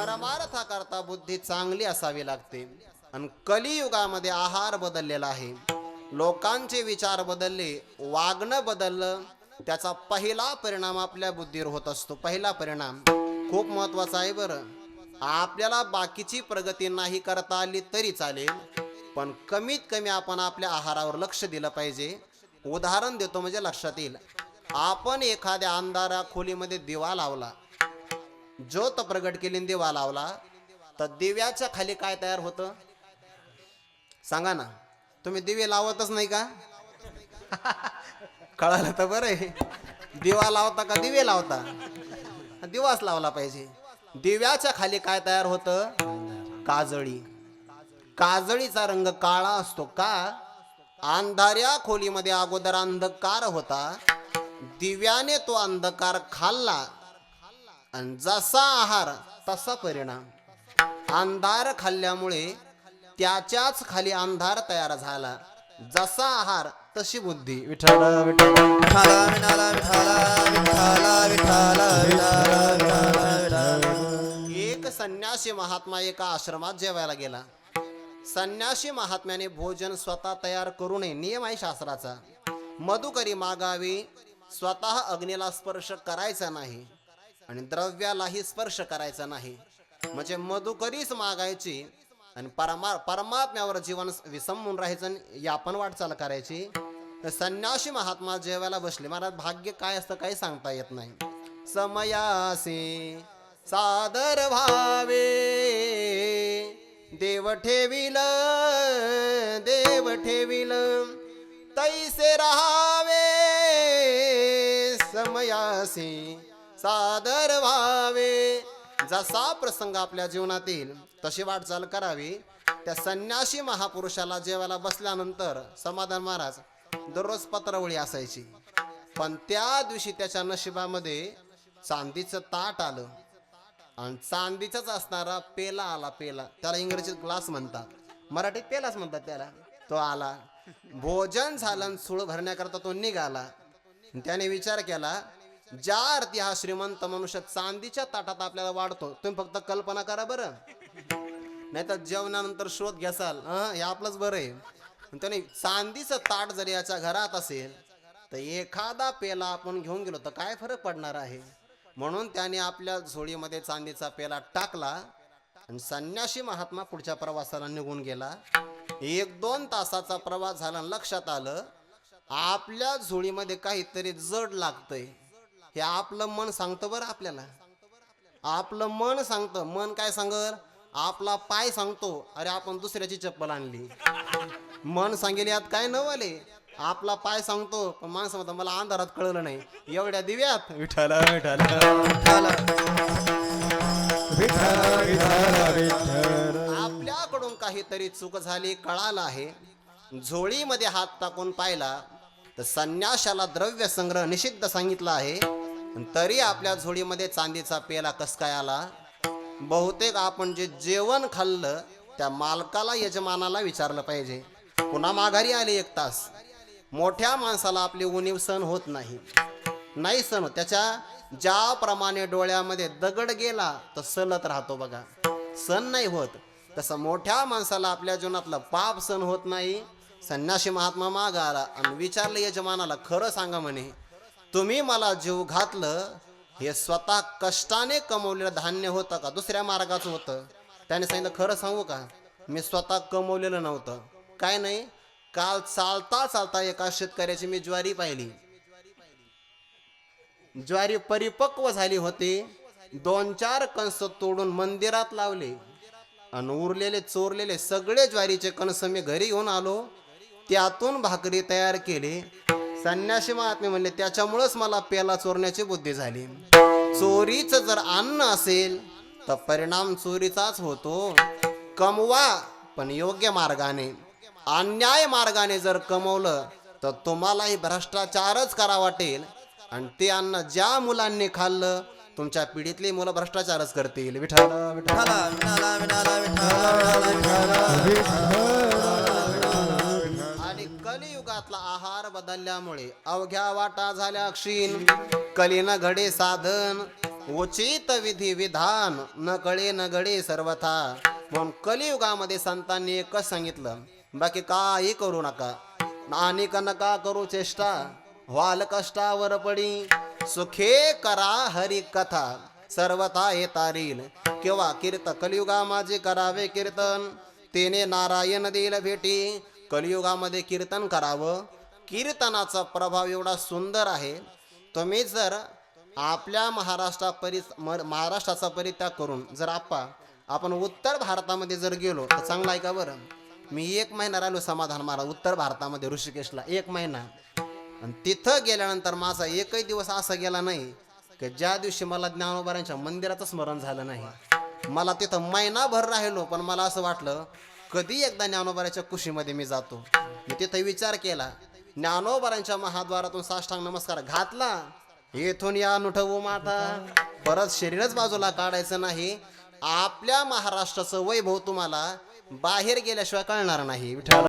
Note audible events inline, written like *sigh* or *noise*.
परमार्था करता बुद्धी चांगली असावी लागते. आणि कलियुगामध्ये आहार बदललेला आहे. लोकांचे विचार बदलले वागणं बदललं त्याचा पहिला परिणाम आपल्या बुद्धीवर होत असतो. पहिला परिणाम. खूप महत्त्वाचा आहे बरं. आपल्याला बाकीची प्रगती नाही करता आली तरी चालेल पण कमीत कमी आपण आपल्या आहारावर लक्ष दिलं पाहिजे. उदाहरण देतो म्हणजे लक्षात येईल. आपण एखाद्या अंधारा खोलीमध्ये दिवा लावला ज्योत प्रगट केली दिवा लावला तर दिव्याच्या खाली काय तयार होतं? सांगा ना. तुम्ही दिवे लावतच नाही का? *laughs* कळालं तर बरं आहे. दिवा लावता का दिवे लावता? दिवाच लावला पाहिजे. दिव्याच्या खाली काय तयार होतं? काजळी. काजळीचा रंग काळा असतो का? अंधाऱ्या खोलीमध्ये अगोदर अंधकार होता. दिव्याने तो अंधकार खाल्ला. आणि जसा आहार तसा परिणाम. अंधार खाल्ल्यामुळे त्याच्याच खाली अंधार तयार झाला. जसा आहार तशी बुद्धी. विठाला विठाला विठाला विठाला विठाला एक संन्यासी महात्मा एका आश्रमात जेवायला गेला. संन्यासी महात्म्याने भोजन स्वतः तयार करू नये नियम आहे शास्त्राचा. मधुकरी मागावे स्वतः अग्नीला स्पर्श करायचा नाही. आणि द्रव्यालाही स्पर्श करायचा नाही. म्हणजे मधुकरीच मागायची आणि परमा परमात्म्यावर जीवन विसंबून राहायचं आणि यापन वाटचाल करायची. तर संन्यासी महात्मा जेवायला बसले. महाराज भाग्य काय असतं काही सांगता येत नाही. समयासे सादर भावे देव ठेविल देव ठेविल तैसे राहावे. समयासी सादर व्हावे. जसा प्रसंग आपल्या जीवनात येईल तशी वाटचाल करावी. त्या संन्यासी महापुरुषाला जेवायला बसल्यानंतर समाधान महाराज दररोज पत्रावळी असायची. पण त्या दिवशी त्याच्या नशिबामध्ये चांदीचं ताट आलं. आणि चांदीचाच असणारा पेला आला पेला. त्याला इंग्रजीत ग्लास म्हणतात. मराठीत पेलाच म्हणतात त्याला. तो आला. भोजन झालं सूळ भरण्याकरता तो निघाला. त्याने विचार केला ज्या अर्थी हा श्रीमंत मनुष्य चांदीच्या ताटात आपल्याला वाढतो तुम्ही फक्त कल्पना करा बरं. नाही तर जेवणानंतर शोध घ्यासाल हा? हे आपलंच बरं आहे. त्याने चांदीचं ताट जर याच्या घरात असेल तर एखादा पेला आपण घेऊन गेलो तर काय फरक पडणार आहे? म्हणून त्याने आपल्या झोळीमध्ये चांदीचा पेला टाकला आणि संन्यासी महात्मा पुढच्या प्रवासाला निघून गेला. एक दोन तासाचा प्रवास झाला आणि लक्षात आलं आपल्या झोळीमध्ये काहीतरी जड लागतंय. हे आपलं मन सांगतं बरं आपल्याला. आपलं मन सांगतं. मन काय सांगर आपला पाय सांगतो अरे आपण दुसऱ्याची चप्पल आणली. मन सांगेल यात काय नवले आपला पाय सांगतो पण माणसं म्हणतं मला अंधारात कळलं नाही. एवढ्या दिव्यात. विठाला विठाला आपल्याकडून काहीतरी चूक झाली कळालं आहे. झोळीमध्ये हात टाकून पाहिला तर संन्याशाला द्रव्य संग्रह निषिद्ध सांगितला आहे. तरी आपल्या झोडीमध्ये चांदीचा पेला कस काय आला? बहुतेक आपण जे जेवण खाल्लं त्या मालकाला यजमानाला विचारलं पाहिजे. पुन्हा माघारी आले एक तास. मोठ्या माणसाला आपली उणीव सण होत नाही. नाही सण त्याच्या ज्याप्रमाणे डोळ्यामध्ये दगड गेला तर सलत राहतो बघा. सण नाही होत. तसं मोठ्या माणसाला आपल्या जीवनातलं पाप सण होत नाही. संन्यासी महात्मा माग आला आणि विचारलं यजमानाला खरं सांगा म्हणे तुम्ही मला जीव घातलं हे स्वतः कष्टाने कमवलेलं धान्य होतं का? दुसऱ्या मार्गाचं होतं. त्याने सांगितलं खरं सांगू का? मी स्वतः कमवलेलं नव्हतं. काय नाही? काल चालता चालता एका शेतकऱ्याची मी ज्वारी पाहिली. ज्वारी परिपक्व झाली होती. दोन चार कणस तोडून मंदिरात लावले आणि उरलेले चोरलेले सगळे ज्वारीचे कणस मी घरी घेऊन आलो. त्यातून भाकरी तयार केली. संन्यासी महात्मे म्हणले त्याच्यामुळंच मला पेला चोरण्याची बुद्धी झाली. चोरीच जर अन्न असेल तर परिणाम चोरीचाच होतो. कमवा पण योग्य मार्गाने. अन्याय मार्गाने जर कमवलं तर तुम्हालाही भ्रष्टाचारच करा वाटेल. आणि ते अन्न ज्या मुलांनी खाल्लं तुमच्या पिढीतली मुलं भ्रष्टाचारच करतील. विठाला विठाला त्यामुळे अवघ्या वाटा झाल्या क्षीण. कलीन घडे साधन उचित विधी विधान. न कळे न घडे सर्वथा. म्हणून कलियुगामध्ये संतांनी एकच सांगितलं बाकी काही करू नका. आणि नका करू चेष्टा? व्हाल कष्टावर पडी. सुखे करा हरी कथा. सर्वथा हे तारील. किंवा कीर्त कलियुगा माझे करावे कीर्तन. तेने नारायण देईल भेटी. कलियुगामध्ये कीर्तन करावं. कीर्तनाचा प्रभाव एवढा सुंदर आहे तुम्ही जर आपल्या महाराष्ट्रा परि म- महाराष्ट्राचा परित्याग करून जर आपा आपण उत्तर भारतामध्ये जर गेलो तर चांगला आहे का बरं? मी एक महिना राहिलो समाधान मला उत्तर भारतामध्ये ऋषिकेशला एक महिना. आणि तिथं गेल्यानंतर माझा एकही दिवस असा गेला नाही की ज्या दिवशी मला ज्ञानोबारांच्या मंदिराचं स्मरण झालं नाही. मला तिथं महिनाभर राहिलो पण मला असं वाटलं कधी एकदा ज्ञानोबाराच्या कुशीमध्ये मी जातो? मी तिथं विचार केला ज्ञानोबरांच्या महाद्वारातून साष्टांग नमस्कार घातला. येथून या नुठवू माता. परत शरीरच बाजूला काढायचं नाही. आपल्या महाराष्ट्राचं वैभव तुम्हाला बाहेर गेल्याशिवाय कळणार नाही. विठ्ठल